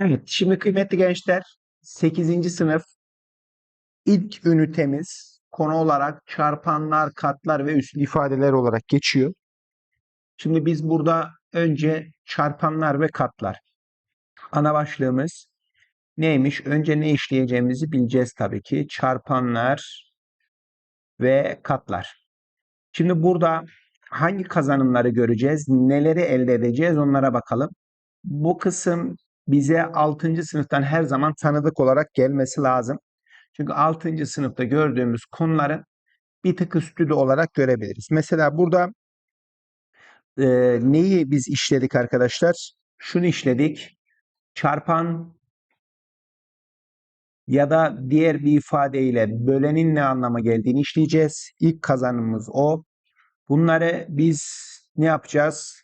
Evet, şimdi kıymetli gençler 8. sınıf ilk ünitemiz konu olarak çarpanlar, katlar ve üslü ifadeler olarak geçiyor. Şimdi biz burada önce çarpanlar ve katlar. Ana başlığımız neymiş? Önce ne işleyeceğimizi bileceğiz tabii ki. Çarpanlar ve katlar. Şimdi burada hangi kazanımları göreceğiz? Neleri elde edeceğiz? Onlara bakalım. Bu kısım bize 6. sınıftan her zaman tanıdık olarak gelmesi lazım. Çünkü 6. sınıfta gördüğümüz konuların bir tık üstü de olarak görebiliriz. Mesela burada e, neyi biz işledik arkadaşlar? Şunu işledik. Çarpan ya da diğer bir ifadeyle bölenin ne anlama geldiğini işleyeceğiz. İlk kazanımımız o. Bunları biz ne yapacağız?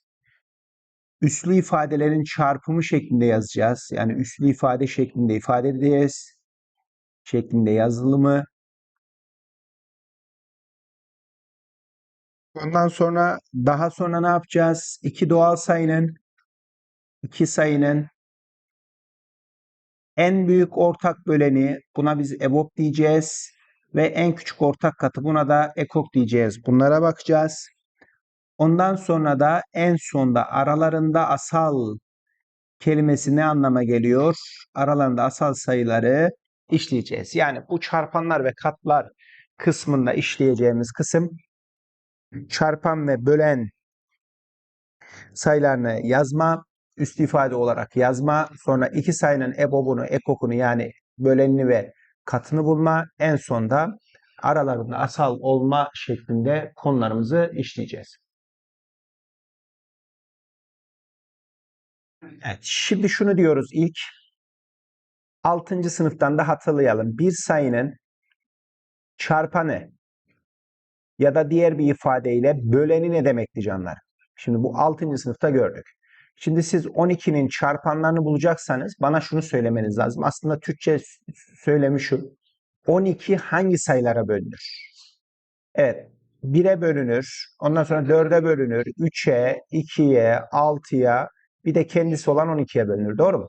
Üslü ifadelerin çarpımı şeklinde yazacağız. Yani üslü ifade şeklinde ifade edeceğiz. Şeklinde yazılımı. Ondan sonra daha sonra ne yapacağız? İki doğal sayının iki sayının en büyük ortak böleni buna biz EBOB diyeceğiz ve en küçük ortak katı buna da EKOK diyeceğiz. Bunlara bakacağız. Ondan sonra da en sonda aralarında asal kelimesi ne anlama geliyor? Aralarında asal sayıları işleyeceğiz. Yani bu çarpanlar ve katlar kısmında işleyeceğimiz kısım çarpan ve bölen sayılarını yazma, üst ifade olarak yazma, sonra iki sayının ebobunu, ekokunu yani bölenini ve katını bulma, en sonda aralarında asal olma şeklinde konularımızı işleyeceğiz. Evet, şimdi şunu diyoruz ilk. 6. sınıftan da hatırlayalım. Bir sayının çarpanı ya da diğer bir ifadeyle böleni ne demekti canlar? Şimdi bu 6. sınıfta gördük. Şimdi siz 12'nin çarpanlarını bulacaksanız bana şunu söylemeniz lazım. Aslında Türkçe söylemi şu. 12 hangi sayılara bölünür? Evet. 1'e bölünür. Ondan sonra 4'e bölünür. 3'e, 2'ye, 6'ya, bir de kendisi olan 12'ye bölünür. Doğru mu?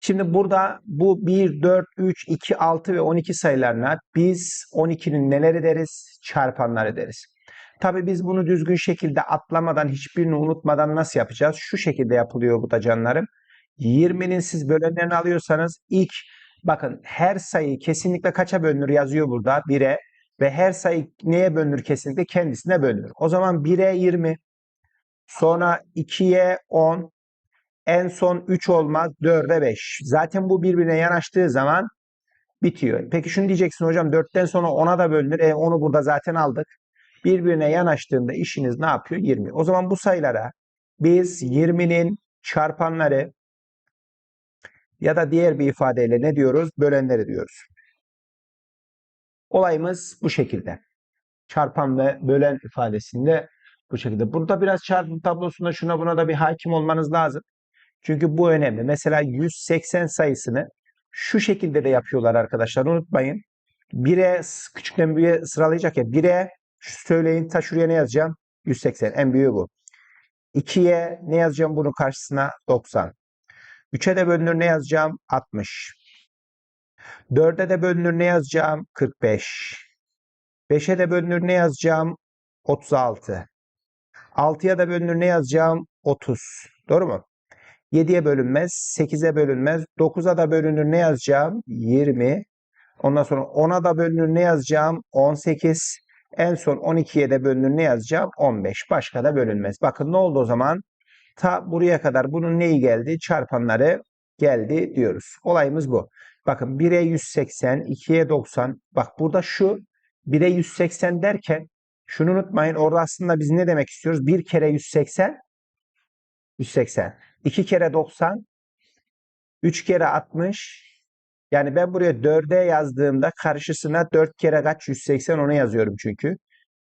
Şimdi burada bu 1, 4, 3, 2, 6 ve 12 sayılarına biz 12'nin neleri deriz? Çarpanları deriz. Tabi biz bunu düzgün şekilde atlamadan, hiçbirini unutmadan nasıl yapacağız? Şu şekilde yapılıyor bu da canlarım. 20'nin siz bölenlerini alıyorsanız ilk bakın her sayı kesinlikle kaça bölünür yazıyor burada? 1'e ve her sayı neye bölünür kesinlikle? Kendisine bölünür. O zaman 1'e 20, Sonra 2'ye 10. En son 3 olmaz. 4'e 5. Zaten bu birbirine yanaştığı zaman bitiyor. Peki şunu diyeceksin hocam 4'ten sonra 10'a da bölünür. E onu burada zaten aldık. Birbirine yanaştığında işiniz ne yapıyor? 20. O zaman bu sayılara biz 20'nin çarpanları ya da diğer bir ifadeyle ne diyoruz? Bölenleri diyoruz. Olayımız bu şekilde. Çarpan ve bölen ifadesinde bu şekilde. Burada biraz çarpım tablosunda şuna buna da bir hakim olmanız lazım. Çünkü bu önemli. Mesela 180 sayısını şu şekilde de yapıyorlar arkadaşlar. Unutmayın. 1'e küçükten büyüğe sıralayacak ya. 1'e söyleyin ta şuraya ne yazacağım? 180. En büyüğü bu. 2'ye ne yazacağım bunun karşısına? 90. 3'e de bölünür ne yazacağım? 60. 4'e de bölünür ne yazacağım? 45. 5'e de bölünür ne yazacağım? 36. 6'ya da bölünür ne yazacağım? 30. Doğru mu? 7'ye bölünmez. 8'e bölünmez. 9'a da bölünür ne yazacağım? 20. Ondan sonra 10'a da bölünür ne yazacağım? 18. En son 12'ye de bölünür ne yazacağım? 15. Başka da bölünmez. Bakın ne oldu o zaman? Ta buraya kadar bunun neyi geldi? Çarpanları geldi diyoruz. Olayımız bu. Bakın 1'e 180, 2'ye 90. Bak burada şu 1'e 180 derken şunu unutmayın. Orada aslında biz ne demek istiyoruz? 1 kere 180 180. 2 kere 90 3 kere 60 yani ben buraya 4'e yazdığımda karşısına 4 kere kaç 180 onu yazıyorum çünkü.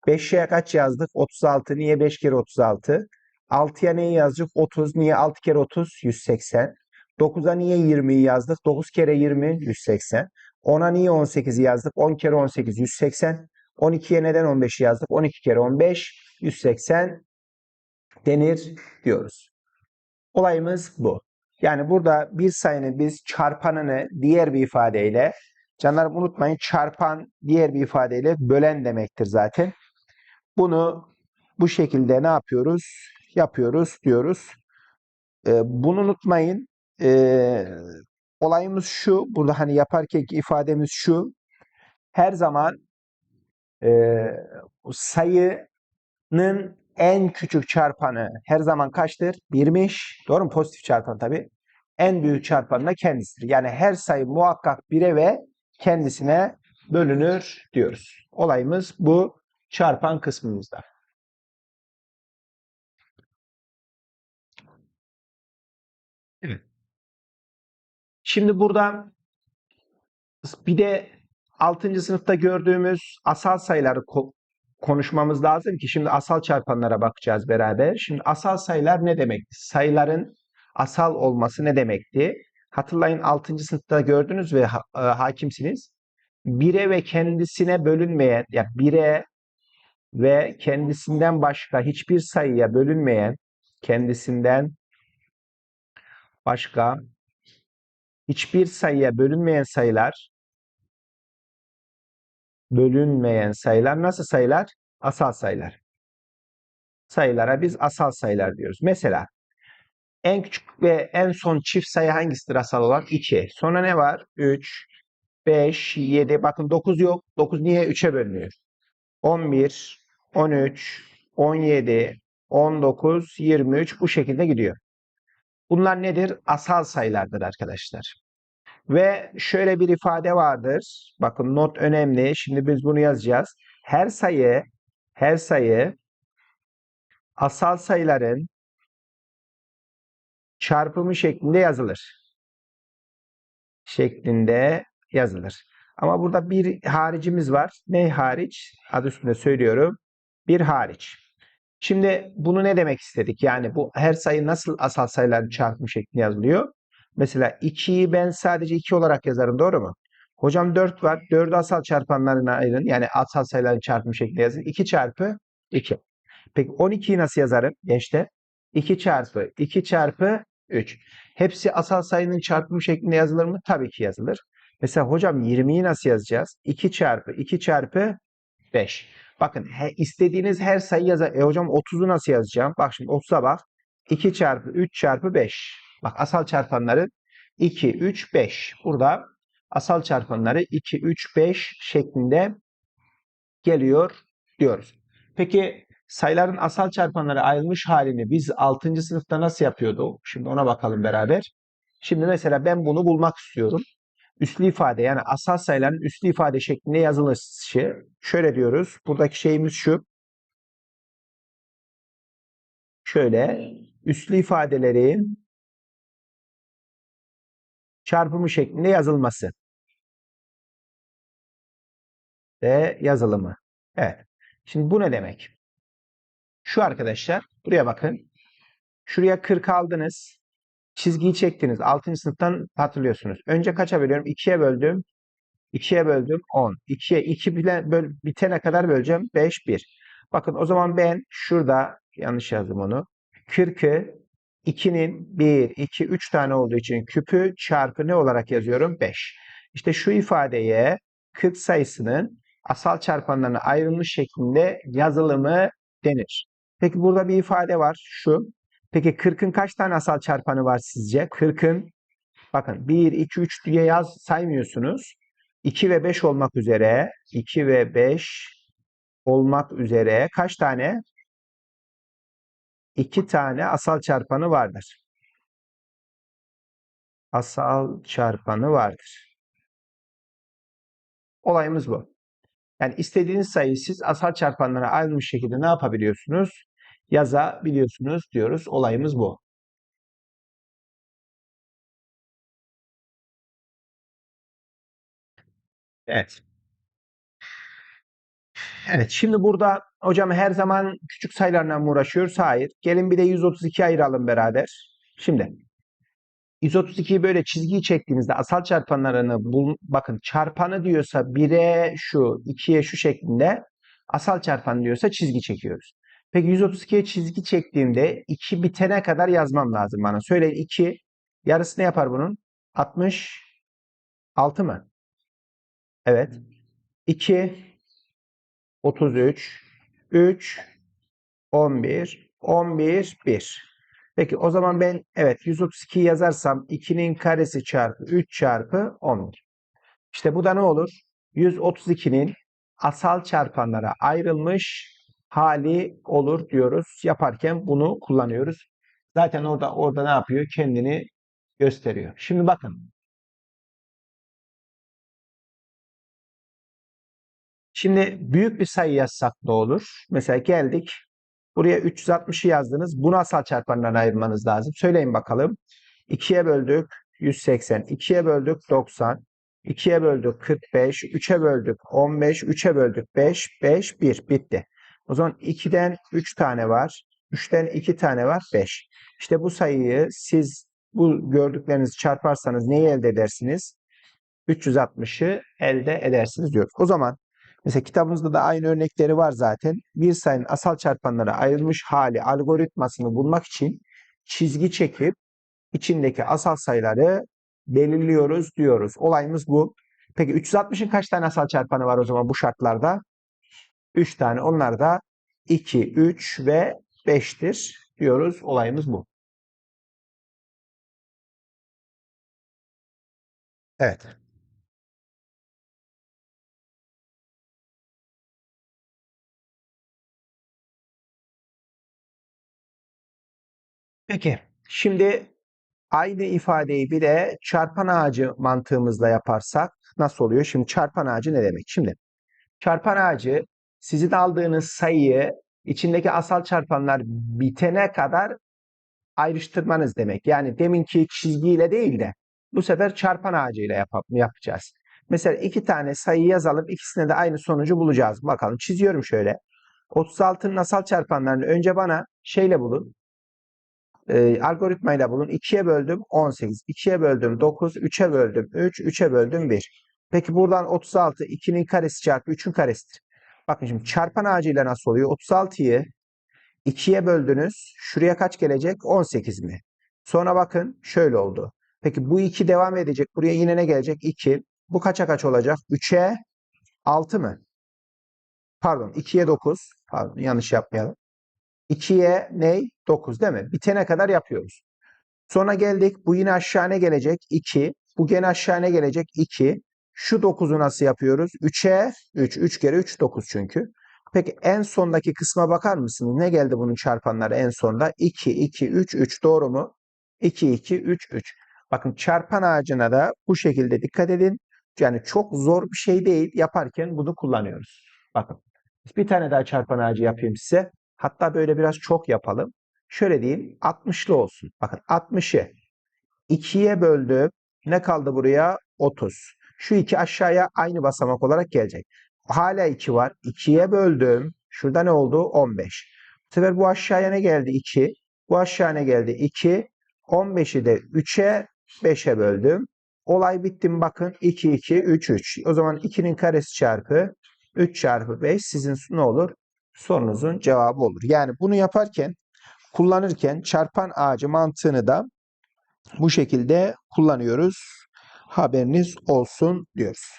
5'e kaç yazdık? 36. Niye 5 kere 36? 6'ya neyi yazdık? 30. Niye 6 kere 30? 180. 9'a niye 20'yi yazdık? 9 kere 20 180. 10'a niye 18'i yazdık? 10 kere 18 180. 12'ye neden 15'i yazdık? 12 kere 15 180 denir diyoruz. Olayımız bu. Yani burada bir sayının biz çarpanını diğer bir ifadeyle canlarım unutmayın çarpan diğer bir ifadeyle bölen demektir zaten. Bunu bu şekilde ne yapıyoruz? Yapıyoruz diyoruz. Ee, bunu unutmayın. Ee, olayımız şu. Burada hani yaparken ifademiz şu. Her zaman e, sayının en küçük çarpanı her zaman kaçtır? Birmiş. Doğru mu? Pozitif çarpan tabii. En büyük çarpanı da kendisidir. Yani her sayı muhakkak bire ve kendisine bölünür diyoruz. Olayımız bu çarpan kısmımızda. Evet. Şimdi burada bir de 6. sınıfta gördüğümüz asal sayıları ko- konuşmamız lazım ki şimdi asal çarpanlara bakacağız beraber. Şimdi asal sayılar ne demekti? Sayıların asal olması ne demekti? Hatırlayın 6. sınıfta gördünüz ve ha- e, hakimsiniz. Bire ve kendisine bölünmeyen, ya bire ve kendisinden başka hiçbir sayıya bölünmeyen, kendisinden başka hiçbir sayıya bölünmeyen sayılar bölünmeyen sayılar nasıl sayılar? Asal sayılar. Sayılara biz asal sayılar diyoruz. Mesela en küçük ve en son çift sayı hangisidir asal olan? 2. Sonra ne var? 3, 5, 7. Bakın 9 yok. 9 niye 3'e bölünüyor? 11, 13, 17, 19, 23 bu şekilde gidiyor. Bunlar nedir? Asal sayılardır arkadaşlar. Ve şöyle bir ifade vardır. Bakın not önemli. Şimdi biz bunu yazacağız. Her sayı her sayı asal sayıların çarpımı şeklinde yazılır. Şeklinde yazılır. Ama burada bir haricimiz var. Ne hariç? Adı üstünde söylüyorum. Bir hariç. Şimdi bunu ne demek istedik? Yani bu her sayı nasıl asal sayıların çarpımı şeklinde yazılıyor? Mesela 2'yi ben sadece 2 olarak yazarım doğru mu? Hocam 4 var. 4'ü asal çarpanlarına ayırın. Yani asal sayıların çarpımı şeklinde yazın. 2 çarpı 2. Peki 12'yi nasıl yazarım gençler? 2 çarpı 2 çarpı 3. Hepsi asal sayının çarpımı şeklinde yazılır mı? Tabii ki yazılır. Mesela hocam 20'yi nasıl yazacağız? 2 çarpı 2 çarpı 5. Bakın he, istediğiniz her sayı yazar. E hocam 30'u nasıl yazacağım? Bak şimdi 30'a bak. 2 çarpı 3 çarpı 5. Bak asal çarpanları 2, 3, 5. Burada asal çarpanları 2, 3, 5 şeklinde geliyor diyoruz. Peki sayıların asal çarpanları ayrılmış halini biz 6. sınıfta nasıl yapıyorduk? Şimdi ona bakalım beraber. Şimdi mesela ben bunu bulmak istiyorum. Üslü ifade yani asal sayıların üslü ifade şeklinde yazılışı. Şöyle diyoruz. Buradaki şeyimiz şu. Şöyle üslü ifadelerin çarpımı şeklinde yazılması ve yazılımı. Evet. Şimdi bu ne demek? Şu arkadaşlar buraya bakın. Şuraya 40 aldınız. Çizgiyi çektiniz. 6. sınıftan hatırlıyorsunuz. Önce kaça bölüyorum? 2'ye böldüm. 2'ye böldüm 10. 2'ye 2 bile bitene kadar böleceğim. 5, 1. Bakın o zaman ben şurada yanlış yazdım onu. 40'ı 2'nin 1, 2, 3 tane olduğu için küpü çarpı ne olarak yazıyorum? 5. İşte şu ifadeye 40 sayısının asal çarpanlarına ayrılmış şeklinde yazılımı denir. Peki burada bir ifade var. Şu. Peki 40'ın kaç tane asal çarpanı var sizce? 40'ın bakın 1, 2, 3 diye yaz saymıyorsunuz. 2 ve 5 olmak üzere 2 ve 5 olmak üzere kaç tane? 2 tane asal çarpanı vardır. Asal çarpanı vardır. Olayımız bu. Yani istediğiniz sayıyı siz asal çarpanlara ayrılmış şekilde ne yapabiliyorsunuz? Yazabiliyorsunuz diyoruz. Olayımız bu. Evet. Evet, şimdi burada hocam her zaman küçük sayılarla mı uğraşıyoruz? Hayır. Gelin bir de 132 ayıralım beraber. Şimdi 132'yi böyle çizgiyi çektiğimizde asal çarpanlarını bul, bakın çarpanı diyorsa 1'e şu, 2'ye şu şeklinde asal çarpan diyorsa çizgi çekiyoruz. Peki 132'ye çizgi çektiğimde 2 bitene kadar yazmam lazım bana. Söyleyin 2 Yarısı ne yapar bunun? 66 mı? Evet. 2 33 3 11 11 1. Peki o zaman ben evet 132 yazarsam 2'nin karesi çarpı 3 çarpı 11. İşte bu da ne olur? 132'nin asal çarpanlara ayrılmış hali olur diyoruz. Yaparken bunu kullanıyoruz. Zaten orada orada ne yapıyor? Kendini gösteriyor. Şimdi bakın. Şimdi büyük bir sayı yazsak ne olur? Mesela geldik. Buraya 360'ı yazdınız. Bunu asal çarpanlarına ayırmanız lazım. Söyleyin bakalım. 2'ye böldük 180. 2'ye böldük 90. 2'ye böldük 45. 3'e böldük 15. 3'e böldük 5. 5, 1. Bitti. O zaman 2'den 3 tane var. 3'ten 2 tane var. 5. İşte bu sayıyı siz bu gördüklerinizi çarparsanız neyi elde edersiniz? 360'ı elde edersiniz diyor. O zaman mesela kitabımızda da aynı örnekleri var zaten. Bir sayının asal çarpanlara ayrılmış hali algoritmasını bulmak için çizgi çekip içindeki asal sayıları belirliyoruz diyoruz. Olayımız bu. Peki 360'ın kaç tane asal çarpanı var o zaman bu şartlarda? 3 tane. Onlar da 2, 3 ve 5'tir diyoruz. Olayımız bu. Evet. Peki, şimdi aynı ifadeyi bir de çarpan ağacı mantığımızla yaparsak nasıl oluyor? Şimdi çarpan ağacı ne demek? Şimdi çarpan ağacı sizin aldığınız sayıyı içindeki asal çarpanlar bitene kadar ayrıştırmanız demek. Yani deminki çizgiyle değil de bu sefer çarpan ağacıyla yap yapacağız. Mesela iki tane sayı yazalım. İkisine de aynı sonucu bulacağız. Bakalım çiziyorum şöyle. 36'nın asal çarpanlarını önce bana şeyle bulun. E, algoritmayla bulun. 2'ye böldüm 18. 2'ye böldüm 9. 3'e böldüm 3. 3'e böldüm 1. Peki buradan 36 2'nin karesi çarpı 3'ün karesidir. Bakın şimdi çarpan ağacıyla nasıl oluyor? 36'yı 2'ye böldünüz. Şuraya kaç gelecek? 18 mi? Sonra bakın şöyle oldu. Peki bu 2 devam edecek. Buraya yine ne gelecek? 2. Bu kaça kaç olacak? 3'e 6 mı? Pardon 2'ye 9. Pardon yanlış yapmayalım. 2'ye ne? 9 değil mi? Bitene kadar yapıyoruz. Sonra geldik. Bu yine aşağı ne gelecek? 2. Bu gene aşağı ne gelecek? 2. Şu 9'u nasıl yapıyoruz? 3'e 3. 3 kere 3 9 çünkü. Peki en sondaki kısma bakar mısınız? Ne geldi bunun çarpanları en sonda? 2, 2, 3, 3 doğru mu? 2, 2, 3, 3. Bakın çarpan ağacına da bu şekilde dikkat edin. Yani çok zor bir şey değil. Yaparken bunu kullanıyoruz. Bakın. Bir tane daha çarpan ağacı yapayım size. Hatta böyle biraz çok yapalım. Şöyle diyeyim. 60'lı olsun. Bakın 60'ı 2'ye böldüm. Ne kaldı buraya? 30. Şu iki aşağıya aynı basamak olarak gelecek. Hala 2 var. 2'ye böldüm. Şurada ne oldu? 15. Bu sefer bu aşağıya ne geldi? 2. Bu aşağı ne geldi? 2. 15'i de 3'e 5'e böldüm. Olay bitti mi? Bakın 2, 2, 3, 3. O zaman 2'nin karesi çarpı 3 çarpı 5 sizin ne olur? Sorunuzun cevabı olur. Yani bunu yaparken kullanırken çarpan ağacı mantığını da bu şekilde kullanıyoruz. Haberiniz olsun diyoruz.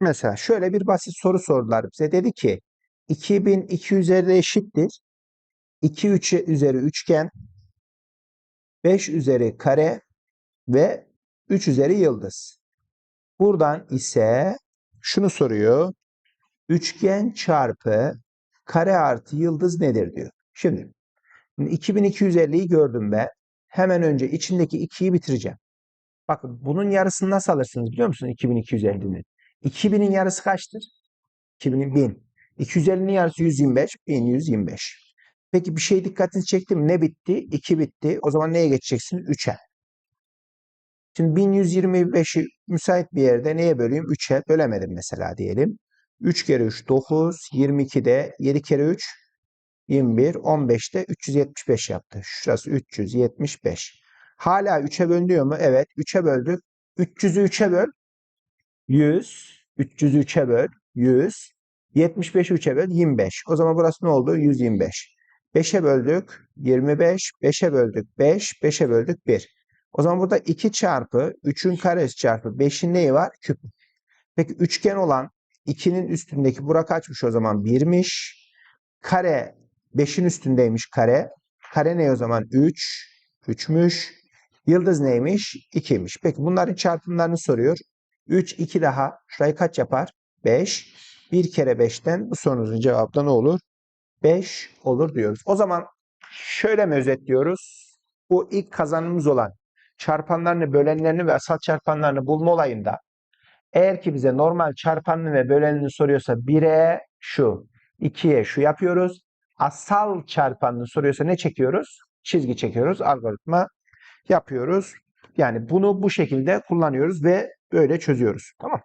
Mesela şöyle bir basit soru sordular bize. Dedi ki 2250 eşittir. 2 3 üzeri üçgen 5 üzeri kare ve 3 üzeri yıldız. Buradan ise şunu soruyor. Üçgen çarpı kare artı yıldız nedir diyor. Şimdi 2250'yi gördüm ben. Hemen önce içindeki 2'yi bitireceğim. Bakın bunun yarısını nasıl alırsınız biliyor musun 2250'nin? 2000'in yarısı kaçtır? 2000'in 1000. 250'nin yarısı 125. 1125. Peki bir şey dikkatinizi çekti mi? Ne bitti? 2 bitti. O zaman neye geçeceksiniz? 3'e. Şimdi 1125'i müsait bir yerde neye böleyim? 3'e bölemedim mesela diyelim. 3 kere 3 9, 22'de 7 kere 3 21, 15'te 375 yaptı. Şurası 375. Hala 3'e bölünüyor mu? Evet. 3'e böldük. 300'ü 3'e böl. 100. 300'ü 3'e böl. 100. 75 3'e böl 25. O zaman burası ne oldu? 125. 5'e böldük 25. 5'e böldük 5. 5'e böldük 1. O zaman burada 2 çarpı 3'ün karesi çarpı 5'in neyi var? Küp. Peki üçgen olan 2'nin üstündeki bura kaçmış o zaman? 1'miş. Kare 5'in üstündeymiş kare. Kare ne o zaman? 3. 3'müş. Yıldız neymiş? 2'ymiş. Peki bunların çarpımlarını soruyor. 3, 2 daha. Şurayı kaç yapar? 5. 1 kere 5'ten bu sorunuzun cevabı ne olur? 5 olur diyoruz. O zaman şöyle mi özetliyoruz? Bu ilk kazanımız olan çarpanlarını, bölenlerini ve asal çarpanlarını bulma olayında eğer ki bize normal çarpanını ve bölenini soruyorsa 1'e şu, 2'ye şu yapıyoruz. Asal çarpanını soruyorsa ne çekiyoruz? Çizgi çekiyoruz, algoritma yapıyoruz. Yani bunu bu şekilde kullanıyoruz ve böyle çözüyoruz. Tamam